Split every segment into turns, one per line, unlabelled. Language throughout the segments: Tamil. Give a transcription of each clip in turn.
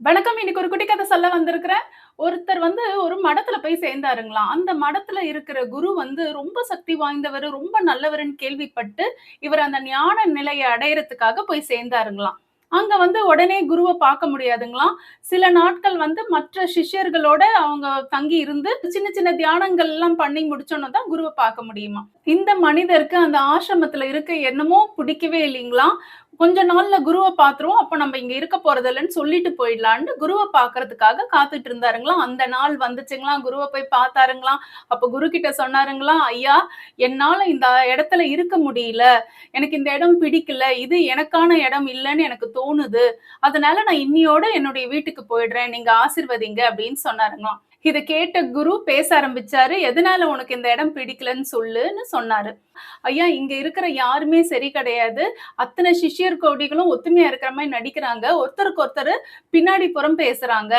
வணக்கம். இன்னைக்கு ஒரு குட்டி கதை சொல்ல வந்திருக்கிறேன். ஒருத்தர் வந்து ஒரு மடத்துல போய் சேர்ந்தாருங்களாம் அந்த மடத்துல இருக்கிற குரு வந்து ரொம்ப சக்தி வாய்ந்தவர் ரொம்ப நல்லவர்னு கேள்விப்பட்டு இவர் அந்த ஞான நிலையை அடையறதுக்காக போய் சேர்ந்தாருங்களாம் அங்க வந்து உடனே குருவை பார்க்க முடியாதுங்களாம் சில நாட்கள் வந்து மற்ற சிஷ்யர்களோட அவங்க தங்கி இருந்து சின்ன சின்ன தியானங்கள் எல்லாம் பண்ணி முடிச்சோன்னு தான் குருவை பார்க்க முடியுமா? இந்த மனிதருக்கு அந்த ஆசிரமத்துல இருக்க என்னமோ பிடிக்கவே இல்லைங்களாம் கொஞ்ச நாள்ல குருவை பாத்துருவோம் அப்ப நம்ம இங்க இருக்க போறது இல்லைன்னு சொல்லிட்டு போயிடலான்னு குருவை பாக்குறதுக்காக காத்துட்டு இருந்தாருங்களாம். அந்த நாள் வந்துச்சுங்களாம். குருவை போய் பார்த்தாருங்களாம். அப்ப குரு கிட்ட சொன்னாருங்களாம் ஐயா என்னால இந்த இடத்துல இருக்க முடியல. எனக்கு இந்த இடம் பிடிக்கல. இது எனக்கான இடம் இல்லைன்னு எனக்கு தோணுது. அதனால நான் இன்னியோட என்னுடைய வீட்டுக்கு போயிடுறேன். நீங்க ஆசிர்வதிங்க. அப்படின்னு சொன்னாருங்களாம். இதை கேட்ட குரு பேச ஆரம்பிச்சாரு. எதனால உனக்கு இந்த இடம் பிடிக்கலன்னு சொல்லுன்னு சொன்னாரு. ஐயா இங்க இருக்கிற யாருமே சரி கிடையாது. அத்தனை சிஷ்யர் கோடிகளும் ஒத்துமையா இருக்கிற மாதிரி நடிக்கிறாங்க. ஒருத்தருக்கு ஒருத்தர் பின்னாடி புறம் பேசுறாங்க.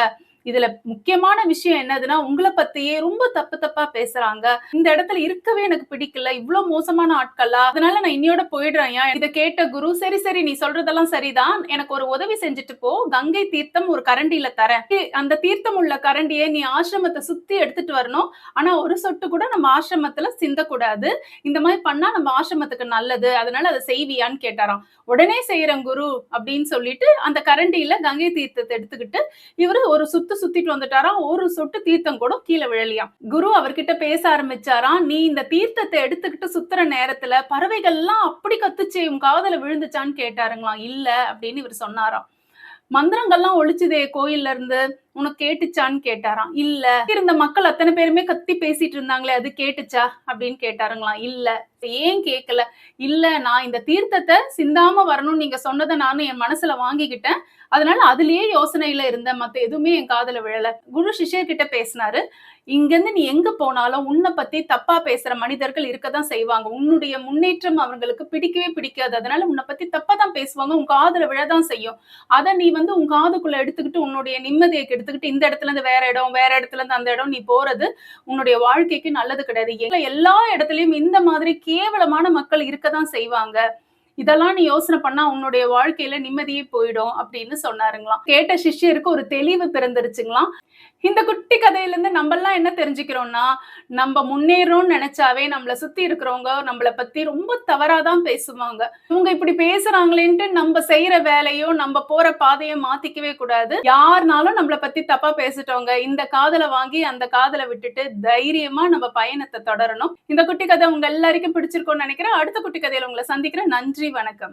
இதுல முக்கியமான விஷயம் என்னதுன்னா உங்களை பத்தியே ரொம்ப தப்பு தப்பா பேசுறாங்க. இந்த இடத்துல இருக்கவே எனக்கு பிடிக்கல. இவ்வளவு மோசமான ஆட்களா அதனால நான் இன்னையோட போயிடுறேன். இதை கேட்ட குரு சரி சரி நீ சொல்றதெல்லாம் சரிதான். எனக்கு ஒரு உதவி செஞ்சுட்டு போ. கங்கை தீர்த்தம் ஒரு கரண்டியில தரேன். அந்த தீர்த்தம் உள்ள கரண்டியை நீ ஆசிரமத்தை சுத்தி எடுத்துட்டு வரணும். ஆனா ஒரு சொட்டு கூட நம்ம ஆசிரமத்துல சிந்தக்கூடாது. இந்த மாதிரி பண்ணா நம்ம ஆசிரமத்துக்கு நல்லது. அதனால அதை செய்வியான்னு கேட்டாராம். உடனே செய்யறேன் குரு. அப்படின்னு சொல்லிட்டு அந்த கரண்டியில கங்கை தீர்த்தத்தை எடுத்துக்கிட்டு இவரு ஒரு சுத்து சுத்திட்டு வந்துட்டாராம். ஒரு சொட்டு தீர்த்தம் கூட கீழே விழலியாம். குரு அவர்கிட்ட பேச ஆரம்பிச்சாராம். நீ இந்த தீர்த்தத்தை எடுத்துக்கிட்டு சுத்துற நேரத்துல பறவைகள்லாம் அப்படி கத்துச்சு உன் காதல விழுந்துச்சான்னு கேட்டாருங்களாம். இல்ல அப்படின்னு இவர் சொன்னாராம். மந்திரங்கள்லாம் ஒழிச்சுதே கோயில்ல இருந்து உனக்கு கேட்டுச்சான்னு கேட்டாராம். இல்ல. இருந்த மக்கள் அத்தனை பேருமே கத்தி பேசிட்டு இருந்தாங்களே அது கேட்டுச்சா? அப்படின்னு கேட்டாருங்களாம். இல்ல. ஏன் கேட்கல இல்ல நான் இந்த தீர்த்தத்தை சிந்தாம வரணும்னு நீங்க சொன்னதை நானும் என் மனசுல வாங்கிக்கிட்டேன். அதனால அதுலயே யோசனையில இருந்தேன் மத்த எதுவுமே என் காதுல விழல. குரு சிஷ்யர் கிட்ட பேசினாரு. இங்கிருந்து நீ எங்க போனாலும் உன்னை பத்தி தப்பா பேசுற மனிதர்கள் இருக்கதான் செய்வாங்க. உன்னுடைய முன்னேற்றம் அவங்களுக்கு பிடிக்கவே பிடிக்காது. அதனால உன்னை பத்தி தப்பா தான் பேசுவாங்க. உன் காதுல விழதான் செய்யும். அதை நீ வந்து உன் காதுக்குள்ள எடுத்துக்கிட்டு உன்னுடைய நிம்மதியை எடுத்துக்கிட்டு இந்த இடத்துல இருந்து வேற இடம் வேற இடத்துல இருந்து அந்த இடம் நீ போறது உன்னுடைய வாழ்க்கைக்கு நல்லது கிடையாது. எல்லா இடத்துலயும் இந்த மாதிரி கேவலமான மக்கள் இருக்கதான் செய்வாங்க. இதெல்லாம் நீ யோசனை பண்ணா உன்னுடைய வாழ்க்கையில நிம்மதியே போயிடும் அப்படின்னு சொன்னாருங்களாம். கேட்ட சிஷ்யருக்கு ஒரு தெளிவு பிறந்துருச்சுங்களாம். இந்த குட்டி கதையில இருந்து நம்ம எல்லாம் என்ன தெரிஞ்சுக்கிறோம்னா நம்ம முன்னேறோம்னு நினைச்சாவே நம்மள சுத்தி இருக்கிறவங்க நம்மள பத்தி ரொம்ப தவறாதான் பேசுவாங்க. இவங்க இப்படி பேசுறாங்களேன்ட்டு நம்ம செய்யற வேலையோ நம்ம போற பாதையோ மாத்திக்கவே கூடாது. யாருனாலும் நம்மள பத்தி தப்பா பேசிட்டவங்க இந்த காதலை வாங்கி அந்த காதலை விட்டுட்டு தைரியமா நம்ம பயணத்தை தொடரணும். இந்த குட்டி கதை உங்க எல்லாருக்கும் பிடிச்சிருக்கோம்னு நினைக்கிறேன். அடுத்த குட்டி கதையில உங்களை சந்திக்கிறேன். நன்றி வணக்கம்.